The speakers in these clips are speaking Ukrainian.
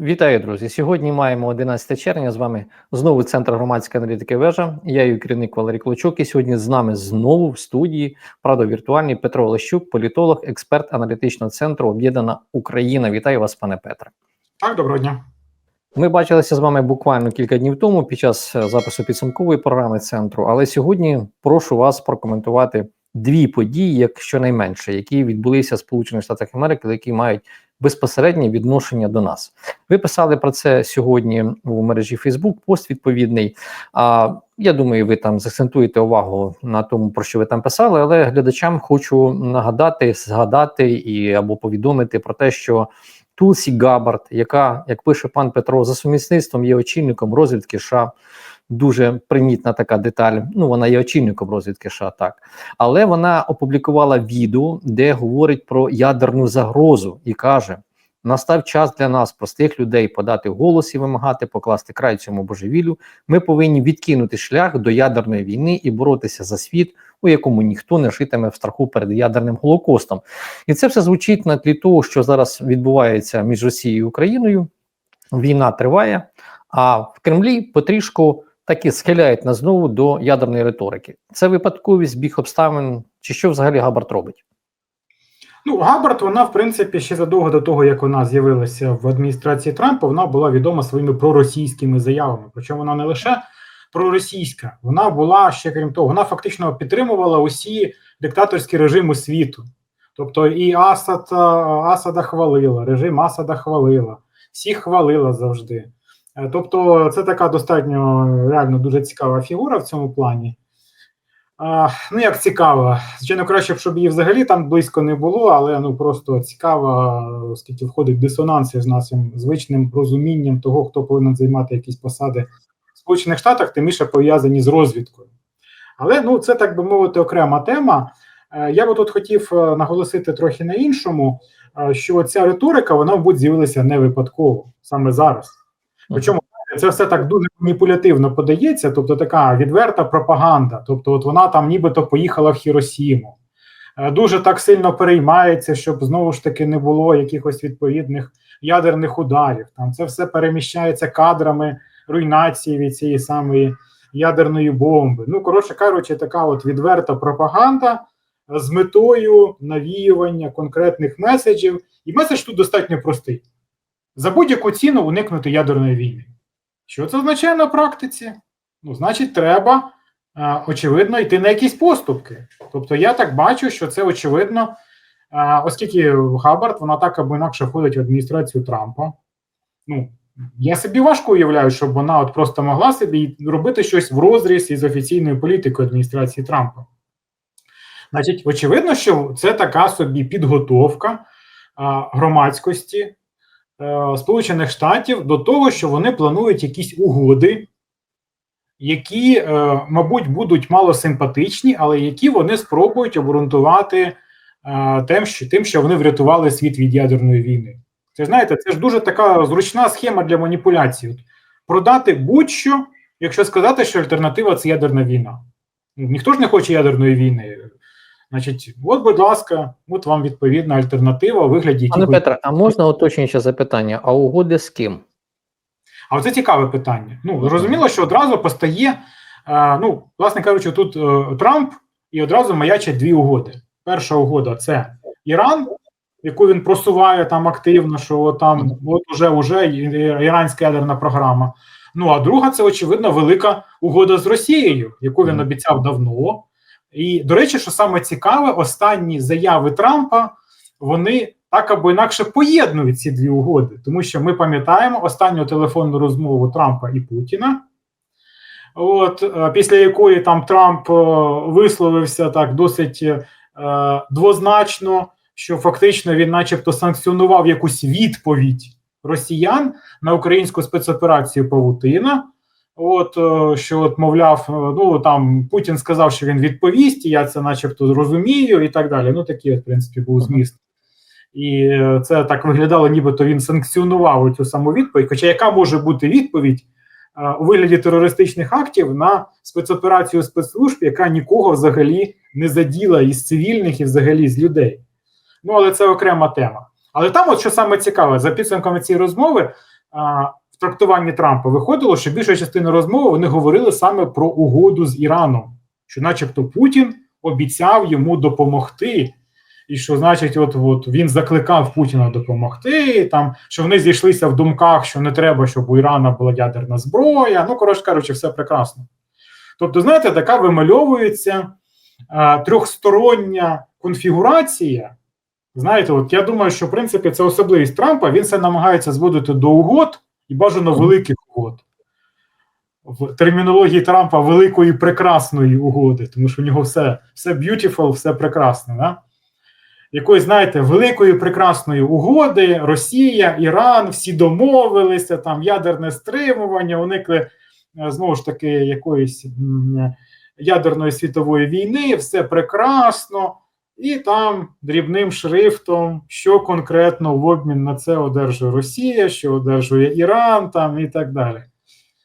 Вітаю, друзі! Сьогодні маємо 11 червня. З вами знову Центр громадської аналітики вежа. Я її керівник Валерій Клочок. І сьогодні з нами знову в студії правда віртуальний Петро Олещук, політолог, експерт аналітичного центру Об'єднана Україна. Вітаю вас, пане Петре. Так, доброго дня. Ми бачилися з вами буквально кілька днів тому під час е, запису підсумкової програми центру. Але сьогодні прошу вас прокоментувати дві події, як щонайменше, які відбулися в Сполучених Штатах Америки, які мають безпосереднє відношення до нас. Ви писали про це сьогодні у мережі Facebook, пост відповідний. А я думаю, ви там закцентуєте увагу на тому, про що ви там писали, але глядачам хочу нагадати, згадати і або повідомити про те, що Тулсі Габард, яка, як пише пан Петро, за сумісництвом є очільником розвідки США. Дуже примітна така деталь. Ну, вона є очільником розвідки США, так. Але вона опублікувала відео, де говорить про ядерну загрозу і каже: настав час для нас, простих людей, подати голос і вимагати покласти край цьому божевіллю. Ми повинні відкинути шлях до ядерної війни і боротися за світ, у якому ніхто не житиме в страху перед ядерним голокостом. І це все звучить на тлі того, що зараз відбувається між Росією і Україною. Війна триває, а в Кремлі потрішку таки схиляють нас знову до ядерної риторики. Це випадковість біг обставин, чи що взагалі Габард робить? Ну, Габард, вона, в принципі, ще задовго до того, як вона з'явилася в адміністрації Трампа, вона була відома своїми проросійськими заявами. Причому вона не лише проросійська, вона була ще крім того, вона фактично підтримувала усі диктаторські режими світу. Тобто і Асад, Асада хвалила, режим Асада хвалила, всіх хвалила завжди. Е, Тобто, це така достатньо реально дуже цікава фігура в цьому плані. Ну, як цікаво. Звичайно, краще щоб її взагалі там близько не було, але ну просто цікаво, оскільки входить дисонанс з нашим звичним розумінням того, хто повинен займати якісь посади в Сполучених Штатах, тим більше пов'язані з розвідкою. Але ну, це так би мовити окрема тема. Е, Я би тут хотів е, наголосити трохи на іншому, що ця риторика, вона, мабуть, з'явилася не випадково саме зараз. Причому це все так дуже маніпулятивно подається, тобто така відверта пропаганда. Тобто, от вона там нібито поїхала в Хіросіму, Е, дуже так сильно переймається, щоб знову ж таки не було якихось відповідних ядерних ударів. Там це все переміщається кадрами руйнації від цієї самої ядерної бомби. Ну, коротше кажучи, така от відверта пропаганда з метою навіювання конкретних меседжів. І меседж тут достатньо простий: за будь-яку ціну уникнути ядерної війни. Що це означає на практиці? Ну, значить, треба, е, очевидно, йти на якісь поступки. Тобто, я так бачу, що це очевидно, е, оскільки Хаббард, вона так або інакше входить в адміністрацію Трампа. Ну, я собі важко уявляю, щоб вона от просто могла собі робити щось в розріз із офіційною політикою адміністрації Трампа. Значить, очевидно, що це така собі підготовка е, громадськості Сполучених Штатів до того, що вони планують якісь угоди, які, е, мабуть, будуть малосимпатичні, але які вони спробують обґрунтувати е, тим, що, вони врятували світ від ядерної війни. Це знаєте, це ж дуже така зручна схема для маніпуляції. Продати будь-що, якщо сказати, що альтернатива це ядерна війна. Ніхто ж не хоче ядерної війни. Значить, от, будь ласка, от вам відповідна альтернатива у вигляді Пане Петре, а можна уточнююче запитання? А угоди з ким? А оце цікаве питання. Ну, зрозуміло, що одразу постає, е, ну, власне кажучи, тут е, Трамп і одразу маячать дві угоди. Перша угода це Іран, яку він просуває там активно, що там от уже, уже іранська ядерна програма. Ну а друга це, очевидно, велика угода з Росією, яку він обіцяв давно. І, до речі, що саме цікаве, останні заяви Трампа вони так або інакше поєднують ці дві угоди, тому що ми пам'ятаємо останню телефонну розмову Трампа і Путіна. От е, після якої там Трамп е, висловився так досить е, двозначно, що фактично він, начебто, санкціонував якусь відповідь росіян на українську спецоперацію Павутина. От е, що, от, мовляв, е, ну там Путін сказав, що він відповість, і я це, начебто, зрозумію, і так далі. Ну, такий, в принципі, був зміст. І е, це так виглядало, нібито він санкціонував цю саму відповідь. Хоча яка може бути відповідь у вигляді терористичних актів на спецоперацію спецслужб, яка нікого взагалі не заділа із цивільних і взагалі з людей? Ну, але це окрема тема. Але там, от що саме цікаве, за підсумками цієї розмови, в трактуванні Трампа виходило, що більша частина розмови вони говорили саме про угоду з Іраном, що, начебто, Путін обіцяв йому допомогти. І що, значить, от, от він закликав Путіна допомогти, там, що вони зійшлися в думках, що не треба, щоб у Ірана була ядерна зброя. Ну, коротше кажучи, все прекрасно. Тобто, знаєте, така вимальовується а, трьохстороння конфігурація. Знаєте, от я думаю, що в принципі це особливість Трампа. Він все намагається зводити до угод і бажано великих угод. В термінології Трампа великої прекрасної угоди, тому що у нього все все beautiful, все прекрасне. Да? Якоїсь, знаєте, великої прекрасної угоди, Росія, Іран, всі домовилися, там ядерне стримування, уникли е, знову ж таки якоїсь ядерної світової війни, все прекрасно, і там дрібним шрифтом, що конкретно в обмін на це одержує Росія, що одержує Іран, там і так далі.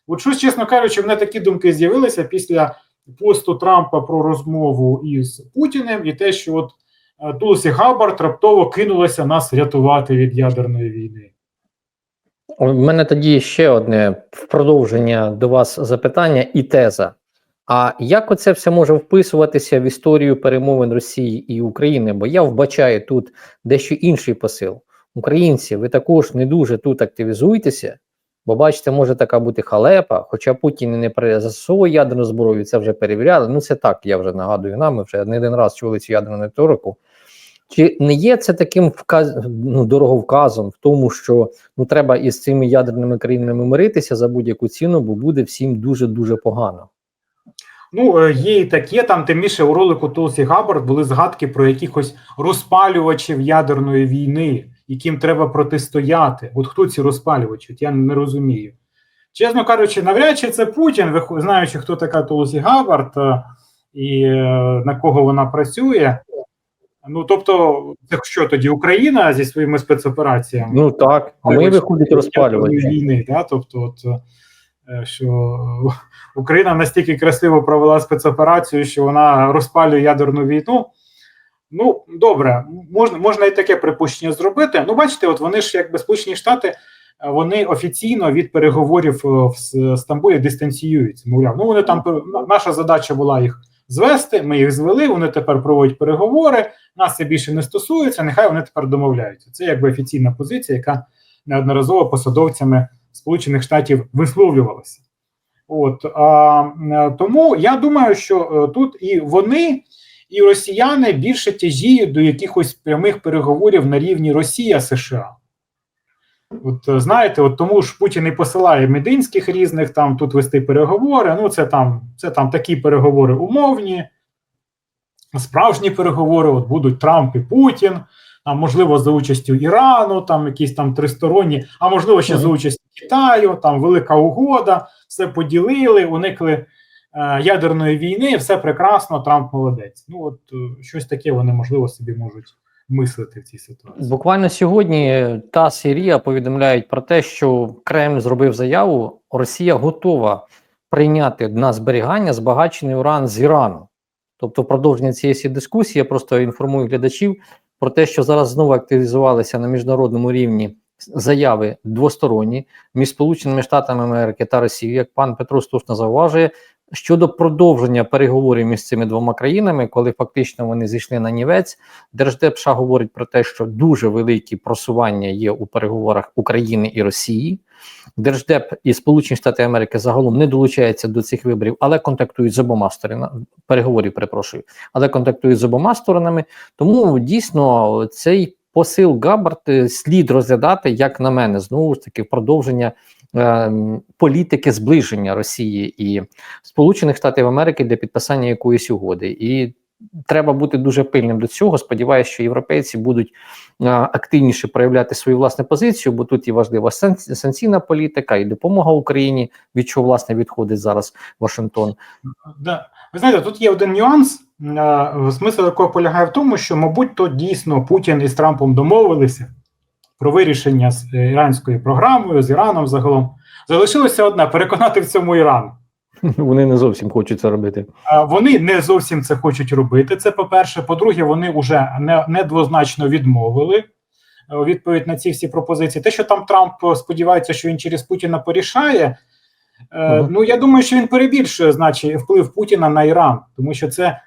От щось, чесно кажучи, в мене такі думки з'явилися після посту Трампа про розмову із Путіним і те, що от е, Тулсі Габбард раптово кинулася нас рятувати від ядерної війни. У мене тоді ще одне продовження до вас запитання і теза. А як оце все може вписуватися в історію перемовин Росії і України? Бо я вбачаю тут дещо інший посил. Українці, ви також не дуже тут активізуєтеся, бо бачите, може така бути халепа, хоча Путін і не перезасовує ядерну зброю, це вже перевіряли. Ну це так, я вже нагадую нам, ми вже не один раз чули цю ядерну риторику. Чи не є це таким вказ... ну, дороговказом в тому, що ну треба із цими ядерними країнами миритися за будь-яку ціну, бо буде всім дуже дуже погано. Ну, е, є і таке, там тим більше у ролику Тулсі Габбард були згадки про якихось розпалювачів ядерної війни, яким треба протистояти. От хто ці розпалювачі? От я не розумію. Чесно кажучи, навряд чи це Путін, знаючи, хто така Тулсі Габбард е, і е, на кого вона працює. Ну, тобто, це що тоді Україна зі своїми спецопераціями? Ну так, ми Вибачте, виходить ядерної розпалювачі. війни, да? тобто, от, що Україна настільки красиво провела спецоперацію, що вона розпалює ядерну війну. Ну, добре, можна, можна і таке припущення зробити. Ну, бачите, от вони ж, якби Сполучені Штати, е, вони офіційно від переговорів е, в Стамбулі дистанціюються. Мовляв, ну вони там наша задача була їх звести. Ми їх звели. Вони тепер проводять переговори. Нас це більше не стосується. Нехай вони тепер домовляються. Це якби офіційна позиція, яка неодноразово посадовцями Сполучених Штатів висловлювалася. От а, е, тому я думаю, що е, тут і вони, і росіяни більше тяжіють до якихось прямих переговорів на рівні Росія США. От е, знаєте, от тому ж Путін і посилає мединських різних там тут вести переговори. Ну, це там, це там такі переговори умовні, справжні переговори. От будуть Трамп і Путін, а можливо, за участю Ірану, там якісь там тристоронні, а можливо, ще за Мгм. участю Китаю, там велика угода, все поділили, уникли е, ядерної війни, все прекрасно, Трамп молодець. Ну, от е, щось таке вони можливо собі можуть мислити в цій ситуації. Буквально сьогодні ТАСС і РІА повідомляють про те, що Кремль зробив заяву, Росія готова прийняти на зберігання збагачений уран з Ірану. Тобто, продовження цієї дискусії я просто інформую глядачів про те, що зараз знову активізувалися на міжнародному рівні заяви двосторонні між Сполученими Штатами Америки та Росією, як пан Петро слушно зауважує, щодо продовження переговорів між цими двома країнами, коли фактично вони зійшли на нівець. Держдеп США говорить про те, що дуже великі просування є у переговорах України і Росії. Держдеп і Сполучені Штати Америки загалом не долучаються до цих виборів, але контактують з обома сторонами переговорів. Перепрошую, але контактують з обома сторонами. Тому дійсно цей посил Габбард е, слід розглядати, як на мене, знову ж таки, продовження е, політики зближення Росії і Сполучених Штатів Америки для підписання якоїсь угоди. І треба бути дуже пильним до цього. Сподіваюся, що європейці будуть активніше проявляти свою власну позицію, бо тут і важлива сан- санкційна політика, і допомога Україні, від чого власне відходить зараз Вашингтон. Да. Ви знаєте, тут є один нюанс, смисл якого полягає в тому, що, мабуть, то дійсно Путін із Трампом домовилися про вирішення з іранською програмою, з Іраном загалом. Залишилося одне переконати в цьому Іран. Вони не зовсім хочуть це робити. Вони не зовсім це хочуть робити. Це по-перше. По-друге, вони вже не, недвозначно відмовили. е, відповідь на ці всі пропозиції. Те, що там Трамп е, сподівається, що він через Путіна порішає. Мгм. Ну я думаю, що він перебільшує значить вплив Путіна на Іран, тому що це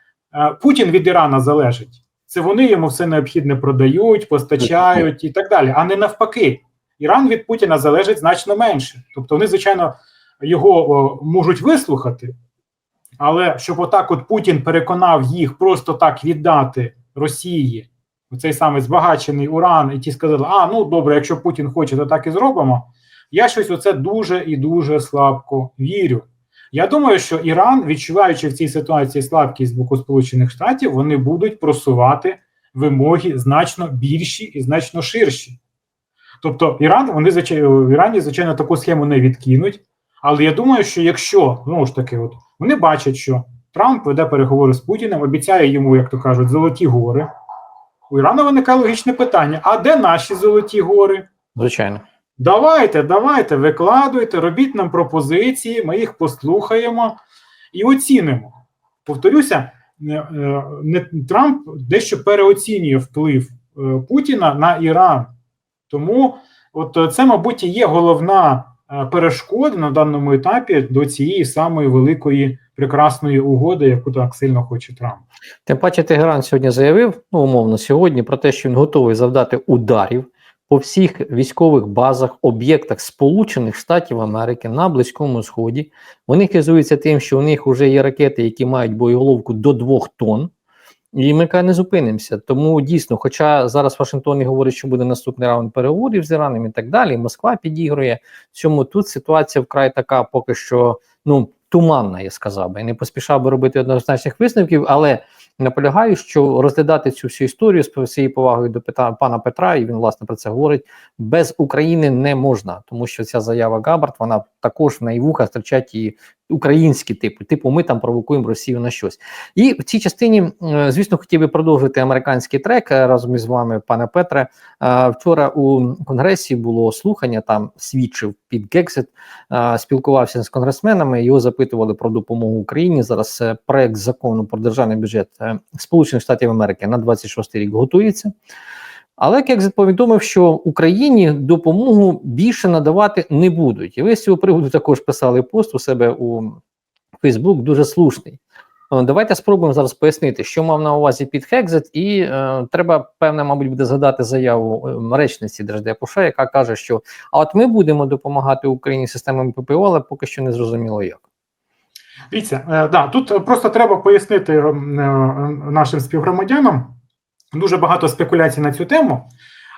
Путін від Ірана залежить. Це вони йому все необхідне продають, постачають і так далі, а не навпаки. Іран від Путіна залежить значно менше. Тобто вони, звичайно, його можуть вислухати, але щоб отак от Путін переконав їх просто так віддати Росії цей самий збагачений уран, і ті сказали, а ну добре, якщо Путін хоче, то так і зробимо. Я щось у це дуже і дуже слабко вірю. Я думаю, що Іран, відчуваючи в цій ситуації слабкість з боку Сполучених Штатів, вони будуть просувати вимоги значно більші і значно ширші. Тобто, Іран, вони в Ірані, звичайно, таку схему не відкинуть. Але я думаю, що якщо знову ж таки, от вони бачать, що Трамп веде переговори з Путіним, обіцяє йому, як то кажуть, золоті гори. У Ірана виникає логічне питання: а де наші золоті гори? Звичайно. Давайте, давайте, викладуйте, робіть нам пропозиції, ми їх послухаємо і оцінимо. Повторюся, не, е, Трамп дещо переоцінює вплив е, Путіна на Іран. Тому от е, це, мабуть, і є головна е, перешкода на даному етапі до цієї самої великої прекрасної угоди, яку так сильно хоче Трамп. Тим паче Тегеран сьогодні заявив, ну умовно, сьогодні про те, що він готовий завдати ударів по всіх військових базах, об'єктах Сполучених Штатів Америки на Близькому Сході. Вони хизуються тим, що у них вже є ракети, які мають боєголовку до 2 тонн. І ми не зупинимося. Тому дійсно, хоча зараз Вашингтон і говорить, що буде наступний раунд переговорів з Іраном і так далі, Москва підігрує цьому тут ситуація вкрай така, поки що ну туманна, я сказав би. Не поспішав би робити однозначних висновків, але наполягаю, що розглядати цю всю історію з всією повагою до пита, пана Петра, і він власне про це говорить. Без України не можна, тому що ця заява Габард, вона також в неї вуха зустрічать і українські типи. Типу, ми там провокуємо Росію на щось. І в цій частині, е, звісно, хотів би продовжити американський трек е, разом із вами, пане Петре. Е, Вчора у конгресі було слухання. Там свідчив під Гексит, спілкувався з конгресменами. Його запитували про допомогу Україні. Зараз проект закону про державний бюджет Сполучених Штатів Америки на 26 рік готується. Але Кекзит повідомив, що Україні допомогу більше надавати не будуть. І ви з цього приводу також писали пост у себе у Фейсбук, дуже слушний. Е, Давайте спробуємо зараз пояснити, що мав на увазі під Хекзит, і е, треба, певне, мабуть, буде згадати заяву е, речниці Держдепуша, яка каже, що а от ми будемо допомагати Україні системами ППО, але поки що не зрозуміло як. Дивіться, е, да, тут просто треба пояснити е, е, нашим співгромадянам дуже багато спекуляцій на цю тему.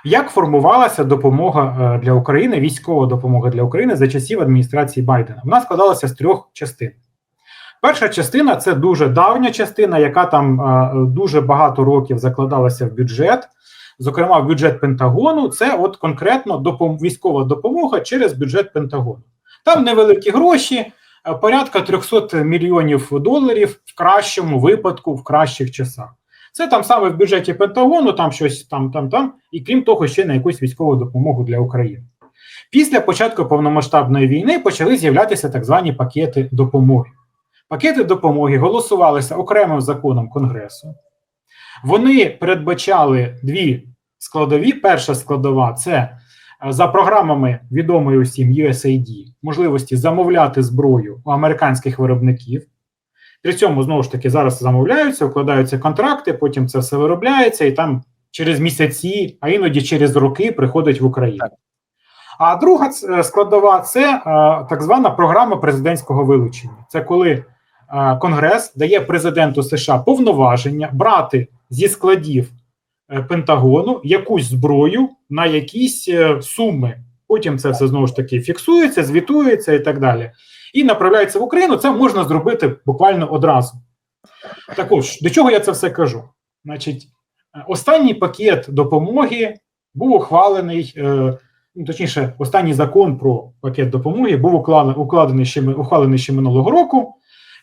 Як формувалася допомога е, для України, військова допомога для України за часів адміністрації Байдена? Вона складалася з трьох частин. Перша частина це дуже давня частина, яка там е, дуже багато років закладалася в бюджет, зокрема в бюджет Пентагону. Це от конкретно допом- військова допомога через бюджет Пентагону. Там невеликі гроші, е, порядка 300 мільйонів доларів в кращому випадку, в кращих часах. Це там саме в бюджеті Пентагону, там щось там, там, там, і крім того, ще на якусь військову допомогу для України. Після початку повномасштабної війни почали з'являтися так звані пакети допомоги. Пакети допомоги голосувалися окремим законом Конгресу. Вони передбачали дві складові. Перша складова це е, за програмами відомої усім USAID можливості замовляти зброю у американських виробників. При цьому знову ж таки зараз замовляються, укладаються контракти, потім це все виробляється, і там через місяці, а іноді через роки приходить в Україну. А друга складова це е, так звана програма президентського вилучення. Це коли е, Конгрес дає президенту США повноваження брати зі складів е, Пентагону якусь зброю на якісь е, суми. Потім це все знову ж таки фіксується, звітується і так далі. І направляється в Україну. Це можна зробити буквально одразу. Також до чого я це все кажу? Значить, е, останній пакет допомоги був ухвалений. Е, ну, точніше, останній закон про пакет допомоги був укладений, ще ухвалений ще минулого року.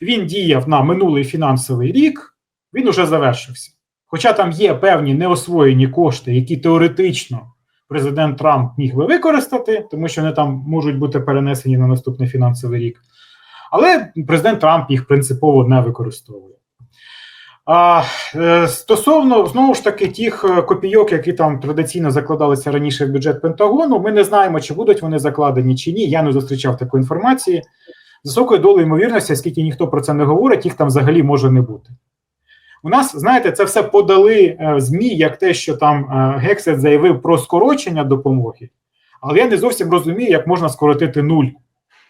Він діяв на минулий фінансовий рік, він уже завершився. Хоча там є певні неосвоєні кошти, які теоретично президент Трамп міг би використати, тому що вони там можуть бути перенесені на наступний фінансовий рік. Але президент Трамп їх принципово не використовує. А е, стосовно знову ж таки тих е, копійок, які там традиційно закладалися раніше в бюджет Пентагону, ми не знаємо, чи будуть вони закладені чи ні. Я не зустрічав такої інформації. З високою долею ймовірності, оскільки ніхто про це не говорить, їх там взагалі може не бути. У нас, знаєте, це все подали е, ЗМІ, як те, що там е, Гексет заявив про скорочення допомоги, але я не зовсім розумію, як можна скоротити нуль.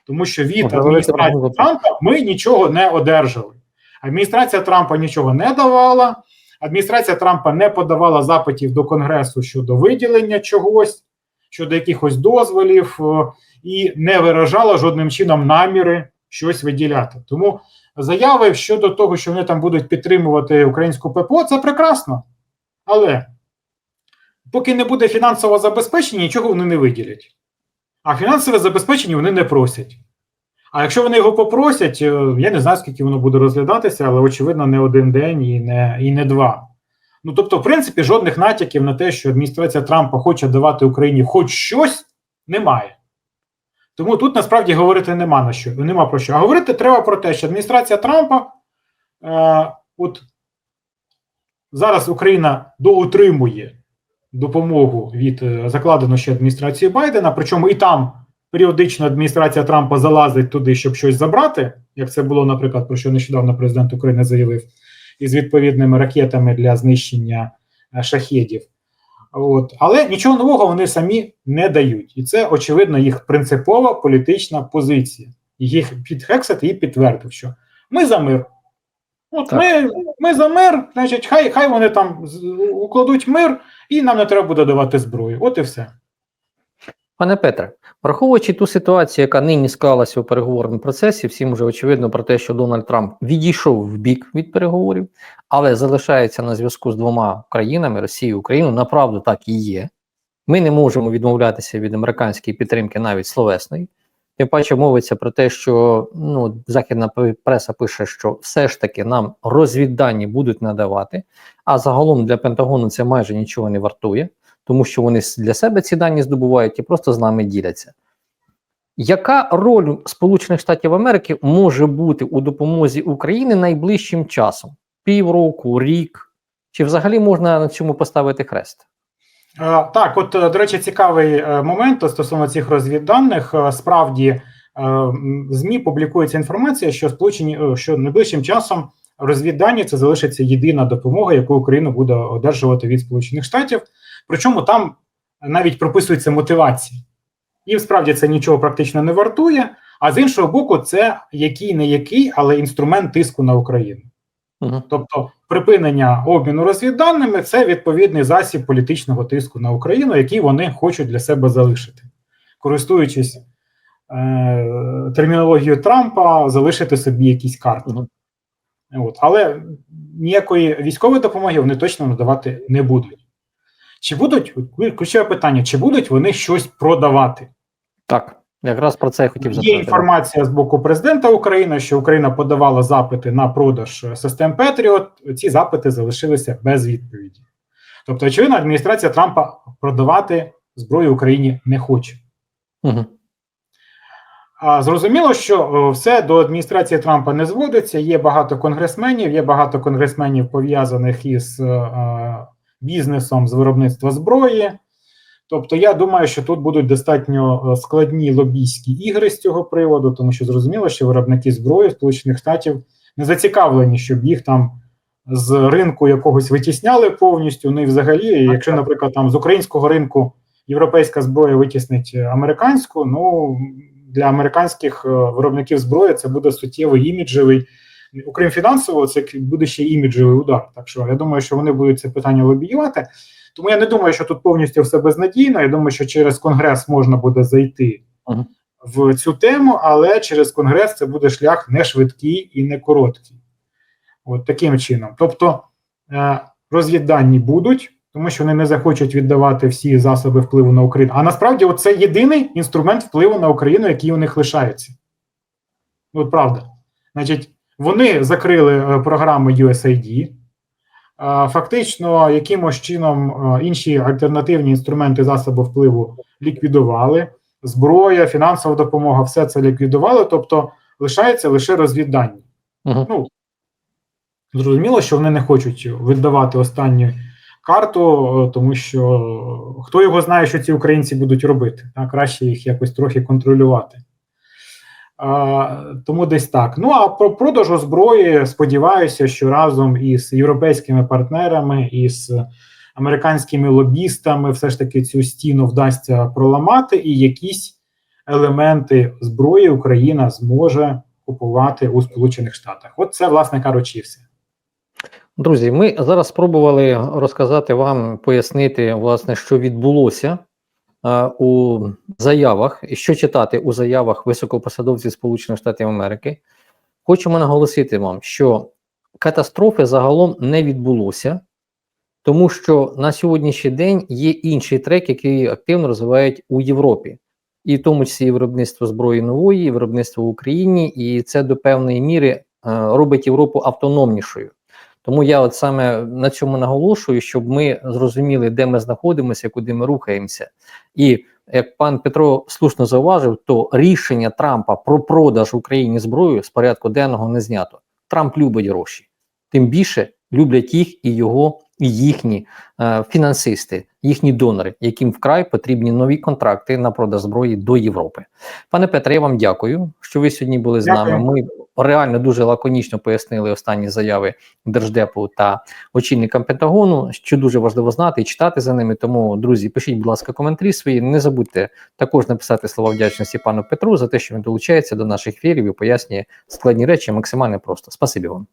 Тому що від адміністрації Трампа ми нічого не одержали. Адміністрація Трампа нічого не давала. Адміністрація Трампа не подавала запитів до Конгресу щодо виділення чогось, щодо якихось дозволів, е, і не виражала жодним чином наміри щось виділяти. Тому заяви щодо того, що вони там будуть підтримувати українську ППО, це прекрасно. Але поки не буде фінансового забезпечення, нічого вони не виділять. А фінансове забезпечення вони не просять. А якщо вони його попросять, е, я не знаю, скільки воно буде розглядатися, але очевидно, не один день і не, і не два. Ну тобто, в принципі, жодних натяків на те, що адміністрація Трампа хоче давати Україні хоч щось, немає. Тому тут насправді говорити нема на що, нема про що. А говорити треба про те, що адміністрація Трампа, е, от зараз Україна доутримує допомогу від е, закладеної ще адміністрації Байдена, причому і там періодично адміністрація Трампа залазить туди, щоб щось забрати, як це було, наприклад, про що нещодавно президент України заявив, із відповідними ракетами для знищення е, шахедів. От. Але нічого нового вони самі не дають. І це, очевидно, їх принципова політична позиція. Їх під Хексет її підтвердив, що ми за мир. От Так. ми, ми за мир, значить, хай, хай вони там укладуть мир, і нам не треба буде давати зброю. От і все. Пане Петре, враховуючи ту ситуацію, яка нині склалася у переговорному процесі, всім вже очевидно про те, що Дональд Трамп відійшов в бік від переговорів, але залишається на зв'язку з двома країнами Росією і Україною. Направду так і є. Ми не можемо відмовлятися від американської підтримки, навіть словесної. Тим паче мовиться про те, що ну, західна преса пише, що все ж таки нам розвіддані будуть надавати, а загалом для Пентагону це майже нічого не вартує тому що вони для себе ці дані здобувають і просто з нами діляться. Яка роль Сполучених Штатів Америки може бути у допомозі України найближчим часом? Півроку, рік? Чи взагалі можна на цьому поставити хрест? Е, Так, от, е, до речі, цікавий е, момент стосовно цих розвідданих. Справді ЗМІ публікується інформація, що сполучені що найближчим часом розвіддані це залишиться єдина допомога, яку Україна буде одержувати від Сполучених Штатів. Причому там навіть прописується мотивація. І справді це нічого практично не вартує. А з іншого боку, це який не який, але інструмент тиску на Україну. Угу. Тобто припинення обміну розвідданими це відповідний засіб політичного тиску на Україну, який вони хочуть для себе залишити, користуючись е, термінологією Трампа, залишити собі якісь карти. Мгм. От. Але ніякої військової допомоги вони точно надавати не будуть. Чи будуть ключове питання: чи будуть вони щось продавати? Так, якраз про це я хотів Є інформація з боку президента України, що Україна подавала запити на продаж е, систем Петріот. Ці запити залишилися без відповіді. Тобто, очевидно, адміністрація Трампа продавати зброю Україні не хоче. Угу. А зрозуміло, що е, все до адміністрації Трампа не зводиться. Є багато конгресменів, є багато конгресменів пов'язаних із е, бізнесом з виробництва зброї. Тобто, я думаю, що тут будуть достатньо е, складні лобійські ігри з цього приводу, тому що зрозуміло, що виробники зброї Сполучених Штатів не зацікавлені, щоб їх там з ринку якогось витісняли повністю. Ну і взагалі, якщо, наприклад, там з українського ринку європейська зброя витіснить американську, ну для американських е, виробників зброї це буде суттєвий іміджевий, окрім фінансового, це буде ще іміджевий удар. Так що я думаю, що вони будуть це питання лобіювати. Тому я не думаю, що тут повністю все безнадійно. Я думаю, що через конгрес можна буде зайти Мгм. в цю тему, але через конгрес це буде шлях не швидкий і не короткий. От таким чином. Тобто е, розвіддані будуть, тому що вони не захочуть віддавати всі засоби впливу на Україну. А насправді, це єдиний інструмент впливу на Україну, який у них лишається. От правда. Значить, вони закрили е, програми USAID. Е, Фактично, якимось чином е, інші альтернативні інструменти засобу впливу ліквідували. Зброя, фінансова допомога, все це ліквідували. Тобто лишається лише розвіддання. Угу. Ну, Зрозуміло, що вони не хочуть віддавати останню карту, тому що хто його знає, що ці українці будуть робити. А краще їх якось трохи контролювати. Тому десь так. Ну а про продажу зброї сподіваюся, що разом із європейськими партнерами і з американськими лобістами все ж таки цю стіну вдасться проламати, і якісь елементи зброї Україна зможе купувати у Сполучених Штатах. От це, власне кажучи, все. Друзі, ми зараз спробували розказати вам, пояснити, власне, що відбулося у заявах, що читати у заявах високопосадовців Сполучених Штатів Америки. Хочемо наголосити вам, що катастрофи загалом не відбулося, тому що на сьогоднішній день є інший трек, який активно розвивають у Європі, і в тому числі і виробництво зброї нової, і виробництво в Україні, і це до певної міри е, робить Європу автономнішою. Тому я от саме на цьому наголошую, щоб ми зрозуміли, де ми знаходимося, куди ми рухаємося. І як пан Петро слушно зауважив, то рішення Трампа про продаж Україні зброї з порядку денного не знято. Трамп любить гроші, тим більше люблять їх і його, і їхні е, фінансисти, їхні донори, яким вкрай потрібні нові контракти на продаж зброї до Європи. Пане Петре, я вам дякую, що ви сьогодні були з Дякую. нами. Ми реально дуже лаконічно пояснили останні заяви держдепу та очільникам Пентагону, що дуже важливо знати і читати за ними. Тому, друзі, пишіть, будь ласка, коментарі свої. Не забудьте також написати слова вдячності пану Петру за те, що він долучається до наших ефірів і пояснює складні речі максимально просто. Спасибі вам.